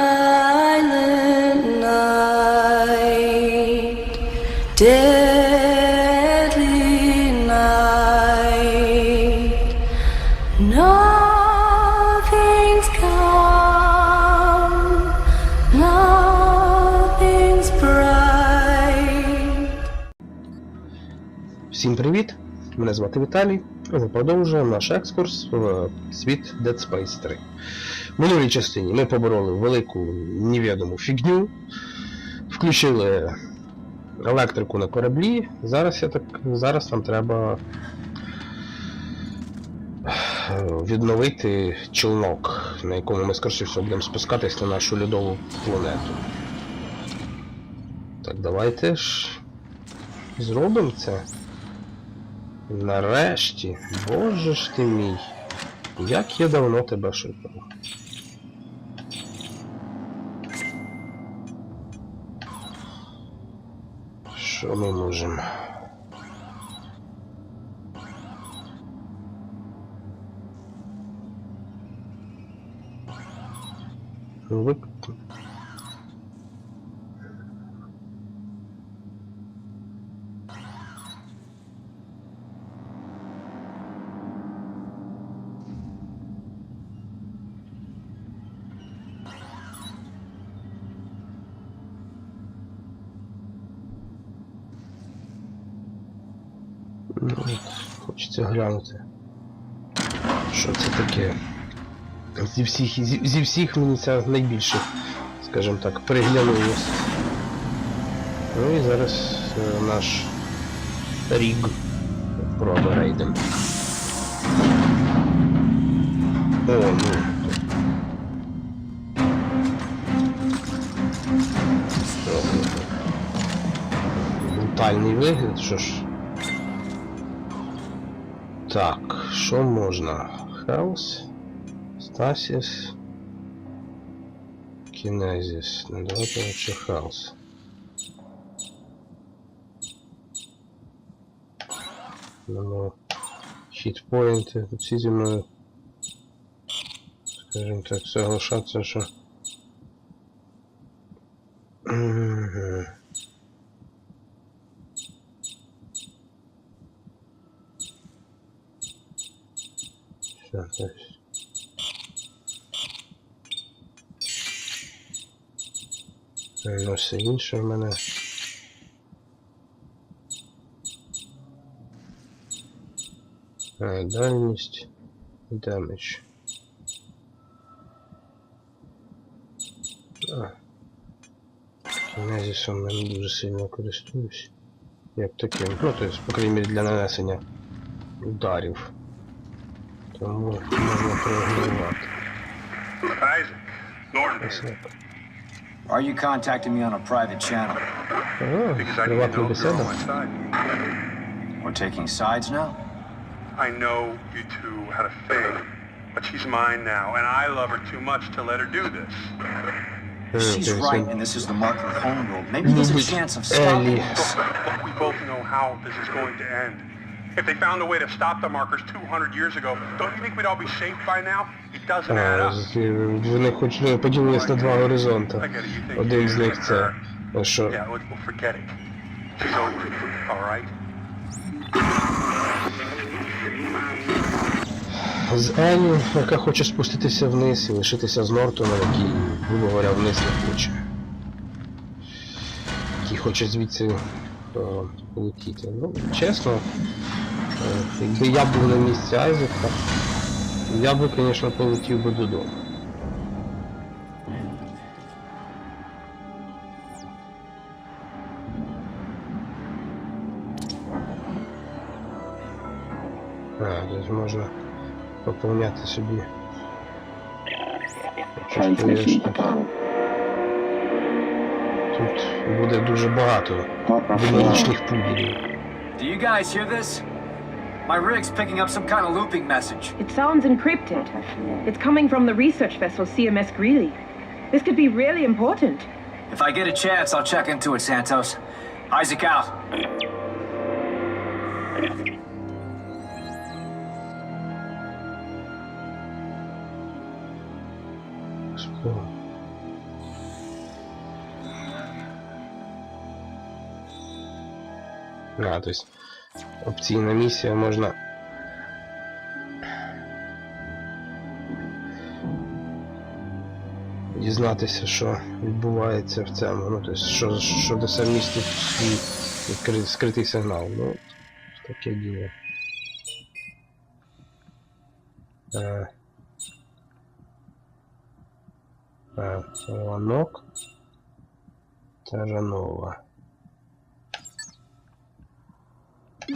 Silent night, deadly night. Nothing's come, nothing's bright. Всім привіт! Мене звати Віталій. Ми продовжуємо наш екскурс в світ Dead Space 3. В минулій частині ми побороли велику невідому фігню, включили електрику на кораблі. Зараз, я так, зараз нам треба е, відновити челнок, на якому ми, скоріше всього, будемо спускатись на нашу льодову планету. Так, давайте ж зробимо це. Нарешті, боже ж ти мій. Як я давно тебе шукав. Що ми можемо? Ви... Ну, Хочеться глянути. Що це таке? Зі всіх, зі, зі всіх мені ця найбільше, скажімо так, приглянулось. Ну і зараз е, наш ріг проба рейдем. О, ну. Брутальний вигляд, що ж. Так, що можна? Хаус, Стасіс, Кінезіс. Ну давайте лучше хаус. Ну, хітпоінти, тут всі зі мною, скажімо так, соглашаться, що... То есть. Ну, все інше в мене. А, дальність. Демедж. А. Кінезісом я не дуже сильно користуюсь. Як таким. Ну, то есть, по крайней мере, для нанесення ударів. Isaac, Norton Are you contacting me on a private channel? Oh, because I need to know you're on side. We're taking sides now? I know you two had a thing, but she's mine now, and I love her too much to let her do this. She's okay, right, so and this is the mark of home. Maybe there's a chance of stopping us. But we both know how this is going to end. If they found a way to stop the markers 200 years ago, don't you think we'd all be safe by now? It doesn't add up. з- Вони хоч ну, поділились на два горизонти. Один з них це her. що Yeah, we'll, we'll forget it. She's over, all right? з Елі, яка хоче спуститися вниз і лишитися з Нортоном, який, грубо говоря, вниз не хоче. Який хоче звідси е, полетіти. Ну, чесно, е, якби я був на місці Айзека, я би, звісно, полетів би додому. А, тут можна поповняти собі. Тут буде дуже багато Papa демонічних. Do you guys hear this? My rig's picking up some kind of looping message. It sounds encrypted. It's coming from the research vessel CMS Greeley. This could be really important. If I get a chance, I'll check into it, Santos. Isaac out. Спо- А, то есть Опційна місія можна. Дізнатися, що відбувається в цьому. Ну, тобто, що, що де сам містить свій відкритий, скритий сигнал. Ну, таке діло. Е, е, Ланок. Таранова. Е,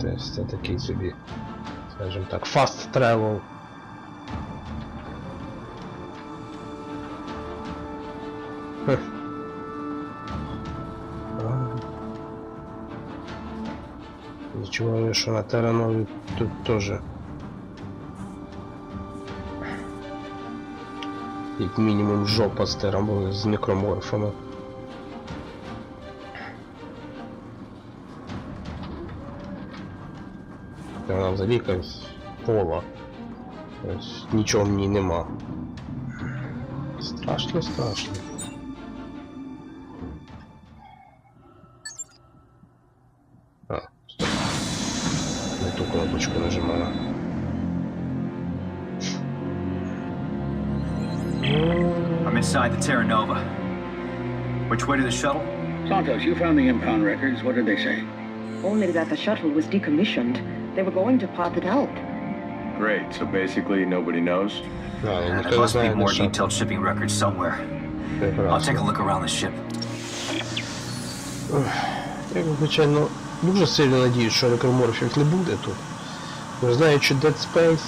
Тобто це такий собі, скажімо так, fast travel. Хех. А. Відчуваю, що на Таранові тут теж. Як мінімум жопа з терamo- з некроморфами. Вона взагалі якась пола. Ось Нічого в ній нема. Страшно, страшно. А, стоп. Не ту кнопочку нажимаю. I'm inside the Terra Nova. Which way to the shuttle? Santos, you found the impound records. What did they say? Only that the shuttle was decommissioned. They were going to pop it out. Great. So basically, nobody knows. А, Uh, ніхто there не must be знає, де more що. detailed shipping records somewhere. I'll Прекрасно. take a look around the ship. Я, звичайно, дуже сильно надіюсь, що некроморфів не буде тут. Бо знаючи Dead Space.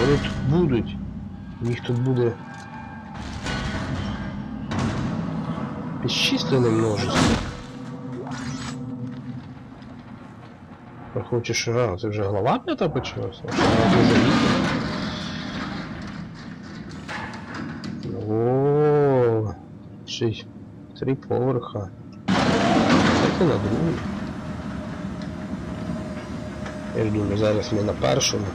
Вони тут будуть. Їх тут буде. Безчисленне множество. Я хочу, що а, це вже глава п'ята почалася? Я. О, ще три поверха. Це на другий. Я ж думаю, зараз ми на першому.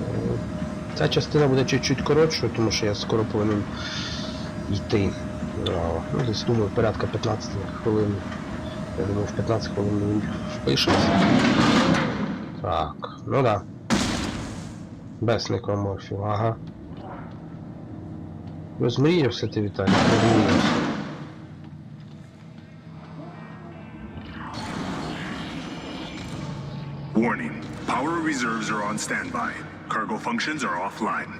Е, Ця частина буде чуть-чуть коротшою, тому що я скоро повинен йти. Ну, десь думаю, порядка 15 хвилин. Я думаю, в 15 хвилин він впишеться. Так, ну да. Без некроморфів, ага. Розмріявся ти, Віталій, розмріявся. Warning. Power reserves are on standby. Cargo functions are offline.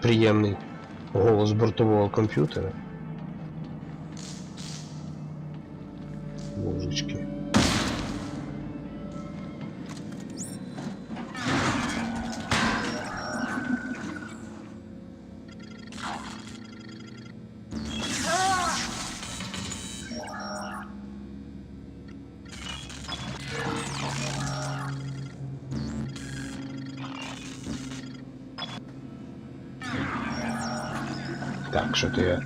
Приємний голос бортового комп'ютера. Божечки. tak så det...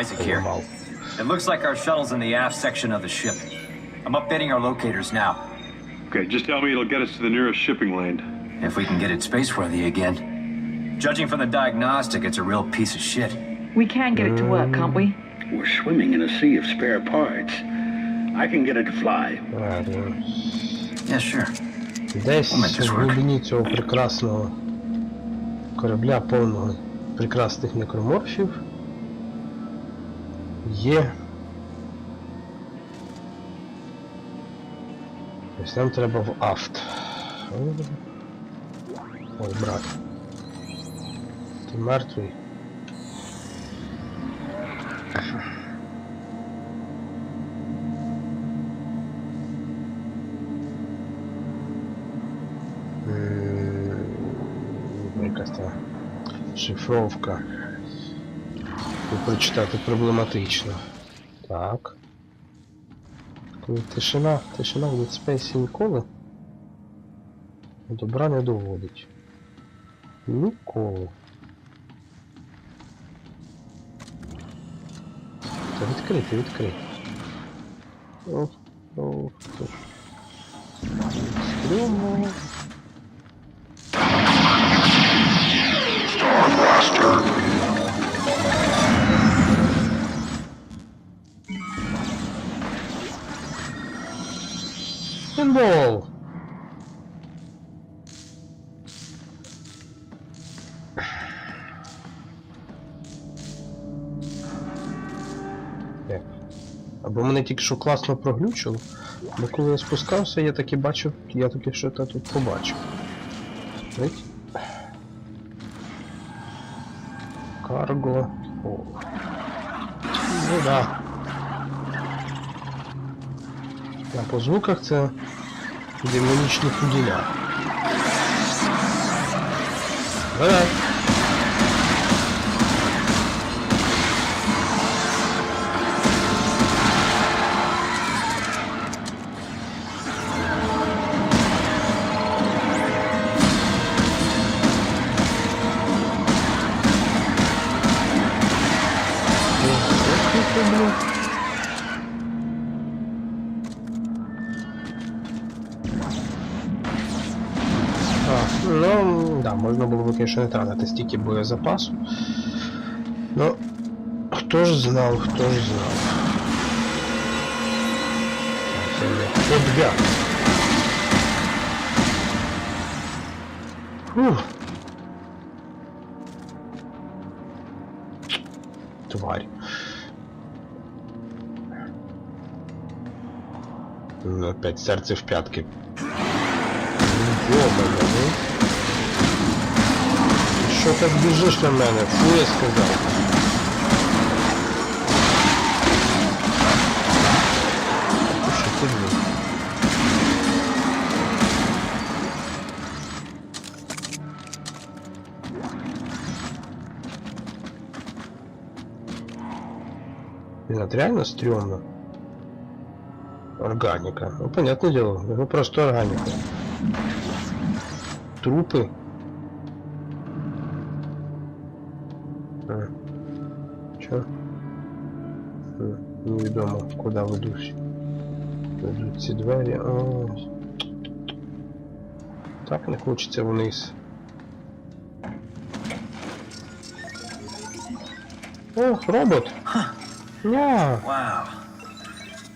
Isaac here. It looks like our shuttle's in the aft section of the ship. I'm updating our locators now. Okay, just tell me it'll get us to the nearest shipping lane. If we can get it spaceworthy again. Judging from the diagnostic, it's a real piece of shit. We can get it to work, can't we? We're swimming in a sea of spare parts. I can get it to fly. Yeah, sure. Десь в глибині цього прекрасного корабля, повного прекрасних некроморфів, є. Ось нам треба в афт. Ой, брат. Ти мертвий. М, Якась та шифровка. Прочитати проблематично. Так. Тишина, тишина в Space ніколи. Добра не доводить. Ніколи. Та відкрити, відкрити. Ох, ох, ох. Стрьомно. Символ. Як? Або мене тільки що класно проглючило, бо коли я спускався, я таки бачив, я таки що то тут побачив. Видь? Карго. О. Ну да. А по звуках це демонічні пуділя. Давай. можна було б, звісно, не тратити стільки боєзапасу. Ну, хто ж знав, хто ж знав. Так, це є Подвяг. Фух. Тварь. Ну, Опять серце в пятки. Йобана, ну. Що так біжиш на мене? Фу, я сказав. Ти Що ти? Блин, это реально стрёмно. Органика. Ну, понятное дело, это просто органика. Трупы. Невідомо, куди ведуть. Ведуть ці двері. А. Так не хочеться вниз. О, робот! Ня! Wow.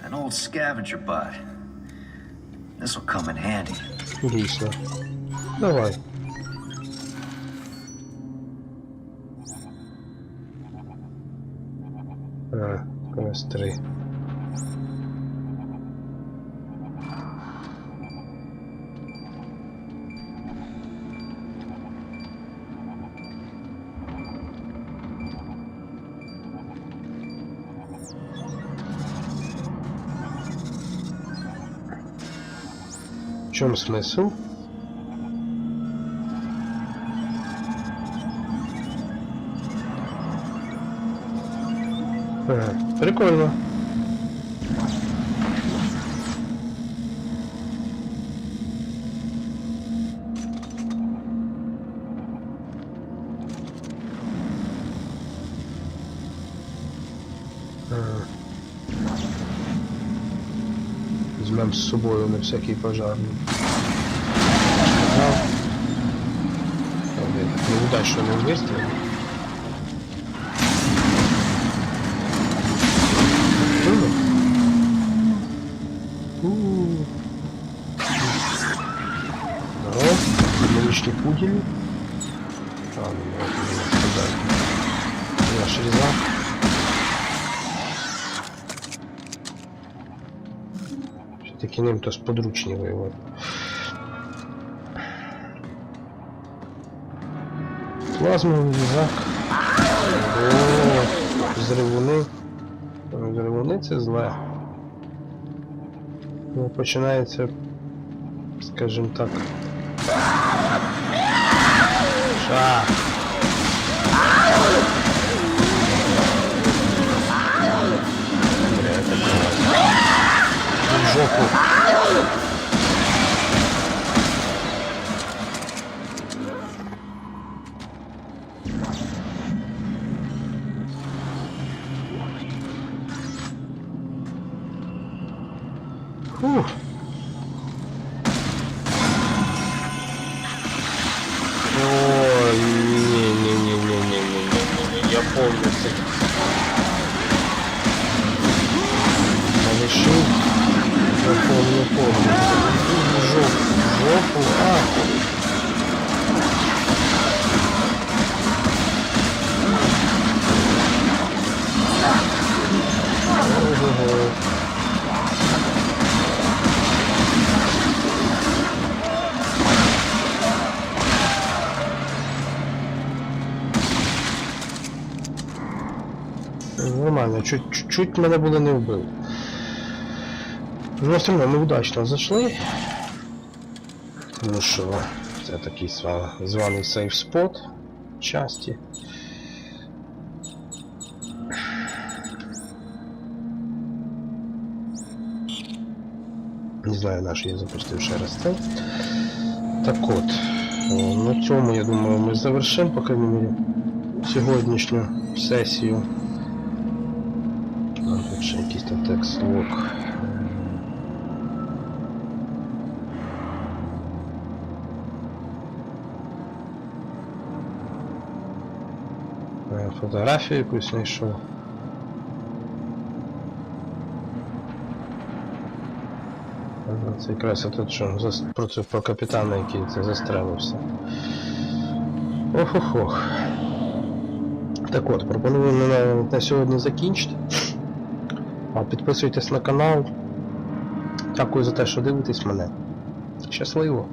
An old scavenger bot. This'll come in handy. Дійсно. Давай. Три. В чем смысл? Прикольно. Візьмемо з собою на всякий пожарний. Ага. Блин, неудачно не вместе. Пудели. А, ну, я сказать. Шреза. Все-таки ним то сподручнее воевать. Плазмовый візак. О, взривуни. Взривуни це зле. Ну, починається, скажімо так. Так. Жопу. Помню. В жопу, жопу, а. Нормально, чуть, чуть, чуть мене було не вбили. Ну, все одно ми удачно зайшли. Тому що це такий званий сейф спот часті. Не знаю, наш я запустив ще раз це. Так от, е, на цьому, я думаю, ми завершимо, по крайній мірі, сьогоднішню сесію. Тут якийсь там текст лог. Е, Фотографію якусь знайшов. Ага, Це якраз тут що зас- про, капітана, який це застрелився. Ох-ох-ох. Так от, пропоную на, на сьогодні закінчити. А підписуйтесь на канал. Дякую за те, що дивитесь мене. Щасливо!